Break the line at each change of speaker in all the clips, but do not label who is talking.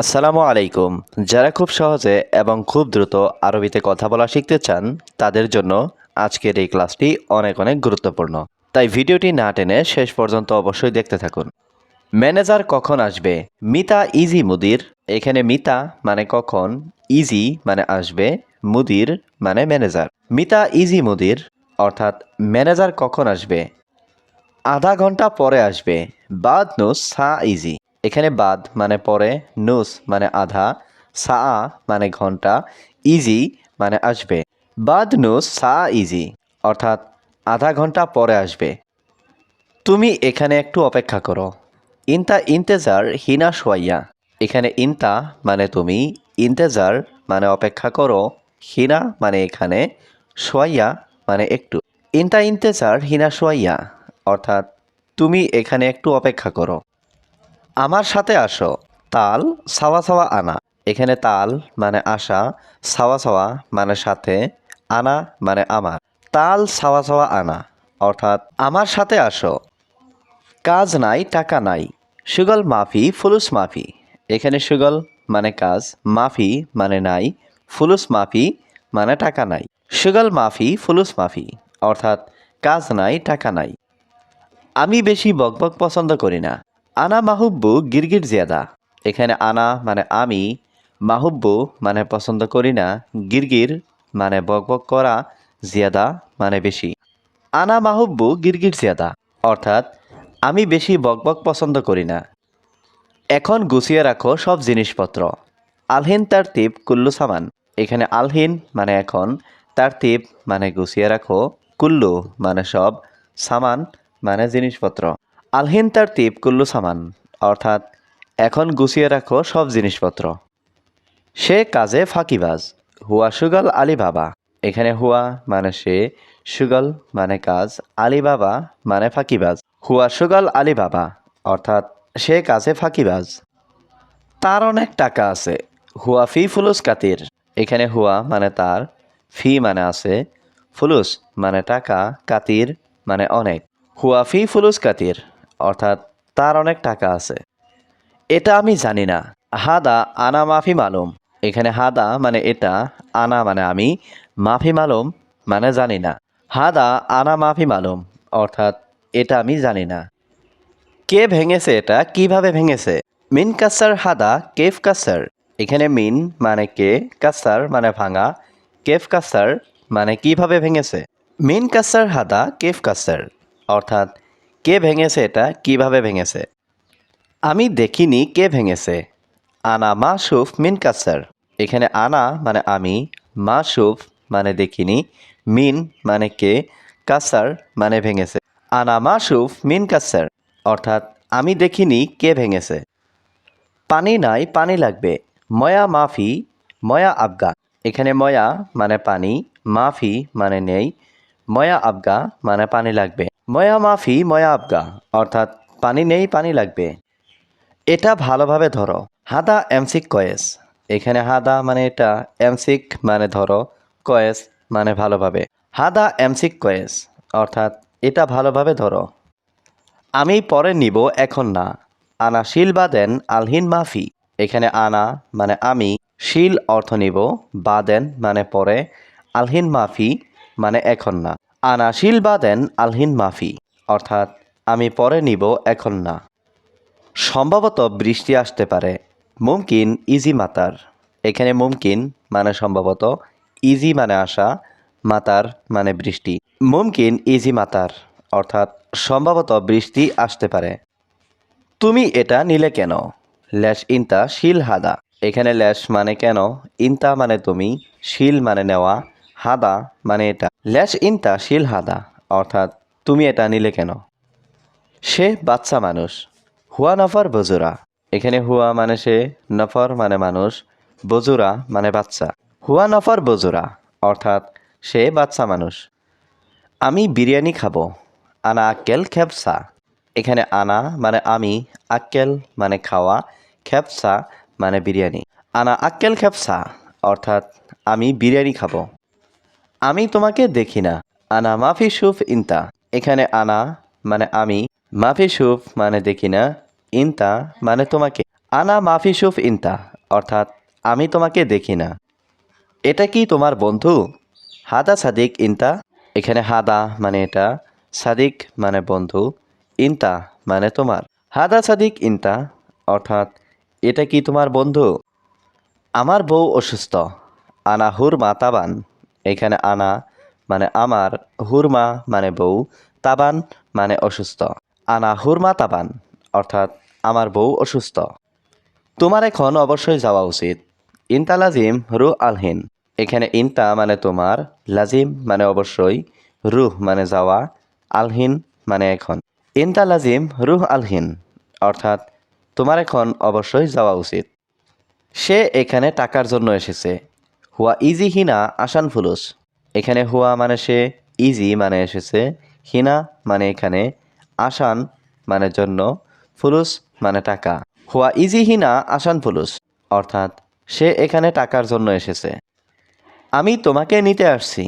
আসসালামু আলাইকুম। যারা খুব সহজে এবং খুব দ্রুত আরবিতে কথা বলা শিখতে চান, তাদের জন্য আজকের এই ক্লাসটি অনেক অনেক গুরুত্বপূর্ণ। তাই ভিডিওটি না টেনে শেষ পর্যন্ত অবশ্যই দেখতে থাকুন। ম্যানেজার কখন আসবে? মিতা ইজি মুদির, এখানে মিতা মানে কখন, ইজি মানে আসবে, মুদির মানে ম্যানেজার। মিতা ইজি মুদির, অর্থাৎ ম্যানেজার কখন আসবে? আধা ঘণ্টা পরে আসবে, বাদ নুস সা ইজি। এখানে বাদ মানে পরে, নুস মানে আধা সা মানে ঘণ্টা, ইজি মানে আসবে। বাদ, নুস সা ইজি, অর্থাৎ আধা ঘণ্টা পরে আসবে। তুমি এখানে একটু অপেক্ষা করো। ইনতা ইন্তেজার হিনা সোয়াইয়া এখানে ইনতা মানে তুমি, ইন্তেজার মানে অপেক্ষা করো। হিনা মানে এখানে সোয়াইয়া মানে একটু। ইনতা ইন্তেজার হিনা সোয়াইয়া অর্থাৎ তুমি এখানে একটু অপেক্ষা করো। আমার সাথে আসো। তাল, সাওয়া সাওয়া আনা। এখানে তাল মানে আসা সাওয়া সাওয়া মানে সাথে, আনা মানে আমার। তাল, সাওয়া সাওয়া আনা, অর্থাৎ আমার সাথে আসো। কাজ নাই, টাকা নাই। সুগল মাফি, ফুলুস মাফি। এখানে সুগল মানে কাজ, মাফি মানে নাই, ফুলুস মাফি মানে টাকা নাই। সুগল মাফি, ফুলুস মাফি, অর্থাৎ কাজ নাই, টাকা নাই। আমি বেশি বকবক পছন্দ করি না। আনা মাহুব্বু গিরগির জিয়াদা। এখানে আনা মানে আমি, মাহুব্বু মানে পছন্দ করি না, গিরগির মানে বকবক করা জিয়াদা মানে বেশি। আনা মাহুব্বু গিরগির জিয়াদা, অর্থাৎ আমি বেশি বকবক পছন্দ করি না। এখন গুছিয়ে রাখো সব জিনিসপত্র। আলহিন তার তিপ কুল্লু সামান। এখানে আলহিন মানে এখন, তার তিপ মানে গুছিয়ে রাখো, কুল্লু মানে সব, সামান মানে জিনিসপত্র। আলহিন তার তিপ কুল্লু সামান, অর্থাৎ এখন গুছিয়ে রাখো সব জিনিসপত্র। সে কাজে ফাঁকিবাজ, হুয়া সুগল আলী বাবা এখানে হুয়া মানে সে, সুগল মানে কাজ আলী বাবা মানে ফাঁকিবাজ। হুয়া সুগল আলী বাবা অর্থাৎ সে কাজে ফাঁকিবাজ। তার অনেক টাকা আছে, হুয়া ফি ফুলুস কাতির। এখানে হুয়া মানে তার, ফি মানে আছে, ফুলুস মানে টাকা, কাতির মানে অনেক। হুয়া ফি ফুলুস কাতির। অর্থাৎ তার অনেক টাকা আছে। এটা আমি জানি না। হাদা আনা মাফি মালুম। এখানে হাদা মানে এটা, আনা মানে আমি। মাফি মালুম মানে জানি না। হাদা আনা মাফি মালুম, অর্থাৎ এটা আমি জানি না। কে ভেঙেছে এটা? কীভাবে ভেঙেছে? মিন কাসার হাদা, কেফ কাসার। এখানে মিন মানে কে, কাসার মানে ভাঙা। কেফ কাসার মানে কীভাবে ভেঙেছে? মিন কাসার হাদা, কেফ কাসার। অর্থাৎ কে ভেঙেছে এটা? কীভাবে ভেঙেছে? আমি দেখিনি কে ভেঙেছে। আনা মাসুফ মিন কাসার এখানে আনা মানে আমি, মাসুফ মানে দেখিনি, মিন মানে কে কাসার মানে ভেঙেছে। আনা মাসুফ মিন কাসার অর্থাৎ আমি দেখিনি কে ভেঙেছে। পানি নাই, পানি লাগবে। ময়া মাফি, ময়া আবগা। এখানে ময়া মানে পানি, মাফি মানে নেই, ময়া আবগা মানে পানি লাগবে। ময়া মাফি, ময়া আবগা। অর্থাৎ পানি নেই, পানি লাগবে। এটা ভালোভাবে ধরো। হাদা এমসিক কয়েস। এখানে হাদা মানে এটা, এমসিক মানে ধরো, কয়েস মানে ভালোভাবে। হাদা এমসিক কয়েস, অর্থাৎ এটা ভালোভাবে ধরো। আমি পরে নিব, এখন না। আনা শিল বা দেন, আলহিন মাফি। এখানে আনা মানে আমি, শিল অর্থ নিব, বা দেন মানে পরে, আলহিন মাফি মানে এখন না। আনা শিল বাদেন আলহিন মাফি। অর্থাৎ আমি পরে নিব এখন না। সম্ভবত বৃষ্টি আসতে পারে। মুমকিন ইজি মাতার। এখানে মুমকিন মানে সম্ভবত ইজি মানে আসা, মাতার মানে বৃষ্টি। মুমকিন ইজি মাতার, অর্থাৎ সম্ভবত বৃষ্টি আসতে পারে। তুমি এটা নিলে কেন? ল্যাশ ইনতা শিল হাদা। এখানে ল্যাশ মানে কেন? ইনতা মানে তুমি, শিল মানে নেওয়া হাদা মানে এটা। ল্যাশ ইনতা শিল হাদা, অর্থাৎ তুমি এটা নিলে কেন? সে বাচ্চা মানুষ। হুয়া নফর বজুরা। এখানে হুয়া মানে সে, নফর মানে মানুষ, বজুরা মানে বাচ্চা। হুয়া নফর বজুরা, অর্থাৎ সে বাচ্চা মানুষ। আমি বিরিয়ানি খাব, আনা আক্কেল খেপসা। এখানে আনা মানে আমি, আক্কেল মানে খাওয়া, খেপসা মানে বিরিয়ানি। আনা আক্কেল খেপসা, অর্থাৎ আমি বিরিয়ানি খাব। আমি তোমাকে দেখি না। আনা মাফি সুফ ইনতা। এখানে আনা মানে আমি, মাফি সুফ মানে দেখি না, ইনতা মানে তোমাকে। আনা মাফি শুফ ইনতা, অর্থাৎ আমি তোমাকে দেখি না। এটা কি তোমার বন্ধু? হাদা সাদিক ইনতা। এখানে হাদা মানে এটা, সাদিক মানে বন্ধু, ইনতা মানে তোমার। হাদা সাদিক ইনতা, অর্থাৎ এটা কি তোমার বন্ধু? আমার বউ অসুস্থ। আনা হুরমা তাবান এখানে আনা মানে আমার, হুরমা মানে বউ, তাবান মানে অসুস্থ। আনা হুরমা, তাবান, অর্থাৎ আমার বউ অসুস্থ। তোমার এখন অবশ্যই যাওয়া উচিত। ইনতা লাজিম রু আলহিন এখানে ইনতা মানে তোমার, লাজিম মানে অবশ্যই, রুহ মানে যাওয়া আলহিন মানে এখন। ইনতা লাজিম, রুহ আলহিন অর্থাৎ তোমার এখন অবশ্যই যাওয়া উচিত। সে এখানে টাকার জন্য এসেছে। হুয়া ইজি হিনা আসান ফুলুস। এখানে হুয়া মানে সে, ইজি মানে এসেছে, হিনা মানে এখানে, আসান মানে জন্য, ফুলুস মানে টাকা। হুয়া ইজি হিনা আসান ফুলুস, অর্থাৎ সে এখানে টাকার জন্য এসেছে। আমি তোমাকে নিতে আসছি।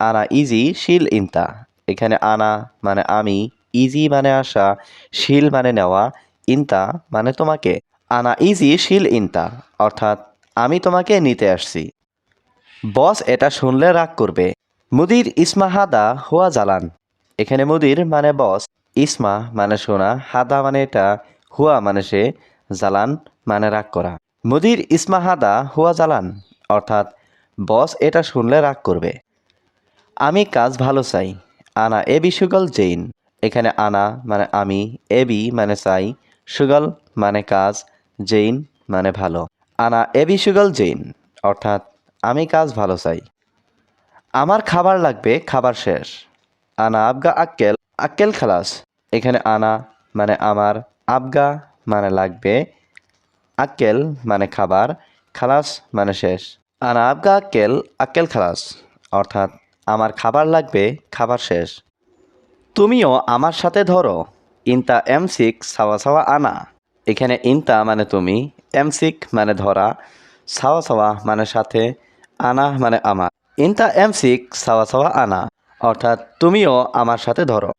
আনা ইজি, শিল ইনতা এখানে আনা মানে আমি, ইজি মানে আসা, শিল মানে নেওয়া ইনতা মানে তোমাকে। আনা ইজি, শিল ইনতা অর্থাৎ আমি তোমাকে নিতে আসছি। বস এটা শুনলে রাগ করবে। মুদির ইসমা হাদা হুয়া জালান। এখানে মুদির মানে বস, ইসমা মানে শোনা, হাদা মানে এটা, হুয়া মানে সে, জালান মানে রাগ করা। মুদির ইসমা হাদা হুয়া জালান, অর্থাৎ বস এটা শুনলে রাগ করবে। আমি কাজ ভালো চাই, আনা এবি সুগল জেইন। এখানে আনা মানে আমি, এবি মানে চাই, সুগল মানে কাজ, জেইন মানে ভালো। আনা এবি সুগল জেইন, অর্থাৎ আমি কাজ ভালো চাই। আমার খাবার লাগবে, খাবার শেষ। আনা আবগা আক্কেল আক্কেল খালাস। এখানে আনা মানে আমার, আবগা মানে লাগবে, আক্কেল মানে খাবার, খালাস মানে শেষ। আনা আবগা আক্কেল আক্কেল খালাস। অর্থাৎ আমার খাবার লাগবে, খাবার শেষ। তুমিও আমার সাথে ধরো। ইনতা এম সিক সাওয়া সাওয়া আনা। এখানে ইনতা মানে তুমি, এম সিক মানে ধরা। সাওয়া সাওয়া মানে সাথে আনা মানে আমার। ইনতা এম সিক সাওয়া সাওয়া আনা। অর্থাৎ তুমিও আমার সাথে ধরো।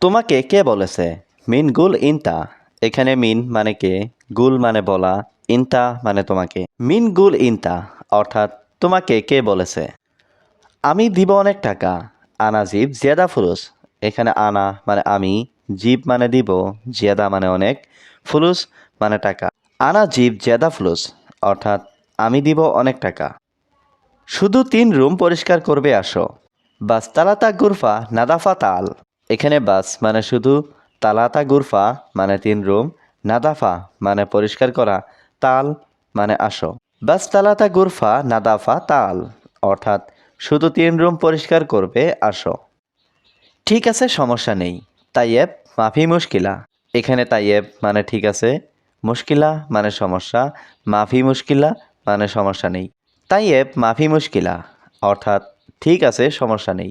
তোমাকে কে বলেছে? মিন গুল ইনতা। এখানে মিন মানে কে? গুল মানে বলা। ইনতা মানে তোমাকে। মিন গুল ইনতা। অর্থাৎ তোমাকে কে বলেছে? আমি দিব অনেক টাকা। আনা জীব, জিয়াদা ফুলুস। এখানে আনা মানে আমি, জীব মানে দিব, জিয়াদা মানে অনেক। ফুলুস মানে টাকা। আনা জীব, জিয়াদা ফুলুস। অর্থাৎ আমি দিব অনেক টাকা। শুধু তিন রুম পরিষ্কার করবে, আসো। বাস তালাতা গুরফা, নাদাফা তাল। এখানে বাস মানে শুধু তালাতা গুরফা মানে তিন রুম, নাদাফা মানে পরিষ্কার করা, তাল মানে আসো। বাস তালাতা গুরফা, নাদাফা তাল। অর্থাৎ শুধু তিন রুম পরিষ্কার করবে, আসো। ঠিক আছে, সমস্যা নেই। তাইয়েব, মাফি মুশকিলা। এখানে তাইয়েব মানে ঠিক আছে, মুশকিলা মানে সমস্যা, মাফি মুশকিলা মানে সমস্যা নেই। তাইয়েব মাফি মুশকিলা, অর্থাৎ ঠিক আছে, সমস্যা নেই।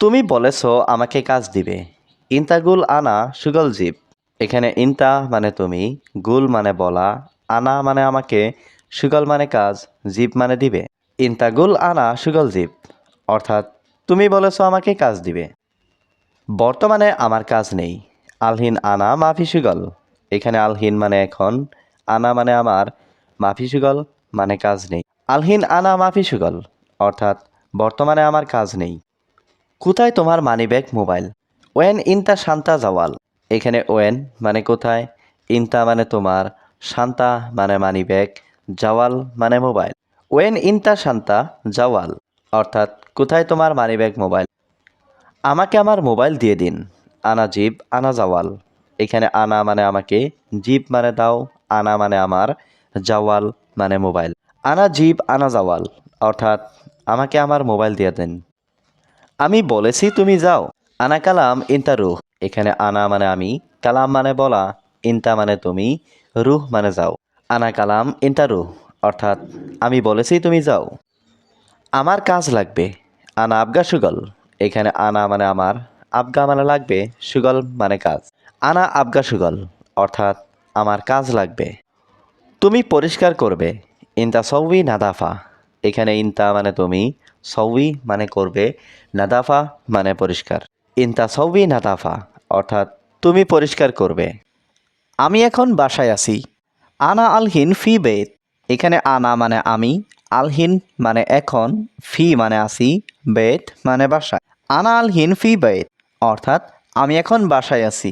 তুমি বলেছ আমাকে কাজ দিবে। ইন্তাগুল আনা সুগল জীব। এখানে ইন্তা মানে তুমি, গুল মানে বলা, আনা মানে আমাকে, সুগল মানে কাজ, জীব মানে দিবে। ইন্তাগুল আনা সুগল জীব, অর্থাৎ তুমি বলেছ আমাকে কাজ দিবে। বর্তমানে আমার কাজ নেই। আলহিন আনা মাফি সুগল, এখানে আলহিন মানে এখন, আনা মানে আমার, মাফি সুগল মানে কাজ নেই। আলহিন আনা মাফি সুগল, অর্থাৎ বর্তমানে আমার কাজ নেই। কোথায় তোমার মানিব্যাগ মোবাইল? ওয়েন ইনতা শান্তা জাওয়াল। এখানে ওয়েন মানে কোথায়? ইনতা মানে তোমার, শান্তা মানে মানিব্যাগ, জাওয়াল মানে মোবাইল। ওয়েন ইনতা শান্তা জাওয়াল, অর্থাৎ কোথায় তোমার মানিব্যাগ মোবাইল? আমাকে আমার মোবাইল দিয়ে দিন। আনা জিব, আনা জাওয়াল। এখানে আনা মানে আমাকে, জিব মানে দাও, আনা মানে আমার, জাওয়াল মানে মোবাইল। আনা জীব, আনা জাওয়াল, অর্থাৎ আমাকে আমার মোবাইল দিয়ে দেন। আমি বলেছি, তুমি যাও। আনা কালাম, ইন্তা রুহ। এখানে আনা মানে আমি, কালাম মানে বলা, ইন্তা মানে তুমি, রুহ মানে যাও। আনা কালাম, ইন্তা রুহ, অর্থাৎ আমি বলেছি, তুমি যাও। আমার কাজ লাগবে, আনা আবগা সুগল। এখানে আনা মানে আমার, আবগা মানে লাগবে, সুগল মানে কাজ। আনা আবগা সুগল, অর্থাৎ আমার কাজ লাগবে। তুমি পরিষ্কার করবে ইনতা সৌবি নাদাফা। এখানে ইনতা মানে তুমি, সৌবি মানে করবে, নাদাফা মানে পরিষ্কার। ইনতা সৌবি নাদাফা, অর্থাৎ তুমি পরিষ্কার করবে। আমি এখন বাসায় আছি।
আনা আলহিন ফি বেত। এখানে আনা মানে আমি, আলহিন মানে এখন, ফি মানে আসি বেত মানে বাসায়। আনা আলহিন ফি বেত, অর্থাৎ আমি এখন বাসায় আছি।